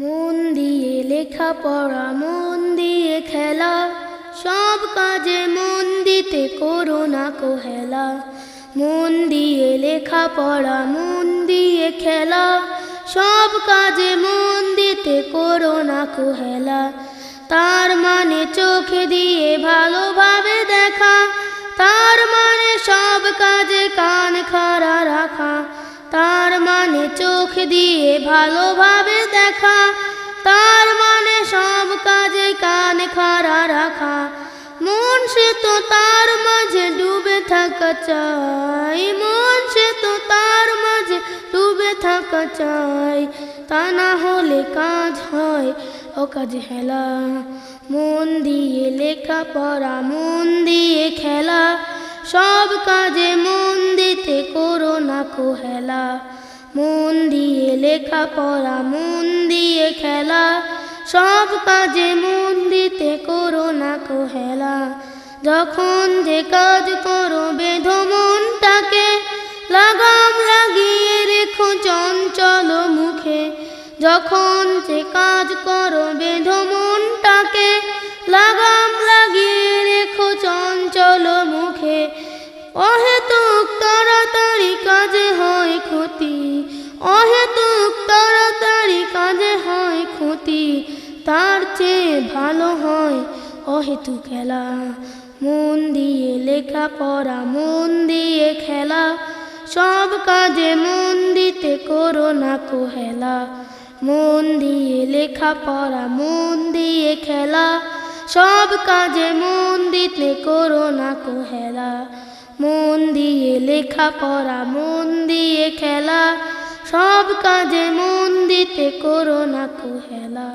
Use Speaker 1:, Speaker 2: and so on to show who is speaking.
Speaker 1: মন দিয়ে লেখা পড়া, মন দিয়ে খেলা। সব কাজে মন দিতে করো না কোহেলা। মন দিয়ে লেখা পড়া, মন দিয়ে খেলা। সব কাজে মন দিতে করো না কোহেলা। তার মানে চোখে দিয়ে ভালোভাবে দেখা। তার মানে সব কাজে কান খাড়া রাখা। তার মানে চোখ দিয়ে ভালোভাবে দেখা, তার মানে সব কাজে কান খাড়া রাখা। মন সে তো তার মাঝে ডুবে থাকা চাই, মন সে তো তার মাঝে ডুবে থাকা চাই। তা না হলে কাজ হয় ও কাজ হেলা। মন দিয়ে লেখা পড়া, মন দিয়ে খেলা, সব কাজে মন দিতে কোহেলা, মন দিয়ে লেখা পড়া, মন দিয়ে খেলা, সব কাজে মন দিতে করো না কোহেলা। যখন যে কাজ করো, বেঁধো মনটাকে, লাগাম লাগিয়ে রেখো চঞ্চল মুখে। যখন যে কাজ করো, বেঁধো তাড়াতাড়ি কাজে হয় ক্ষতি। অহেতুক তাড়াতাড়ি কাজে হয় ক্ষতি। তার চেয়ে ভালো হয় অহেতু খেলা। মন দিয়ে লেখা পড়া, মন দিয়ে খেলা। সব কাজে মন দিতে করো না কোহেলা। মন দিয়ে লেখা পড়া, মন দিয়ে খেলা। সব কাজে মন দিতে করো না কোহেলা। মন দিয়ে লেখা পড়া মন দিয়ে খেলা। সব কাজে মন দিতে করো না কোহেলা।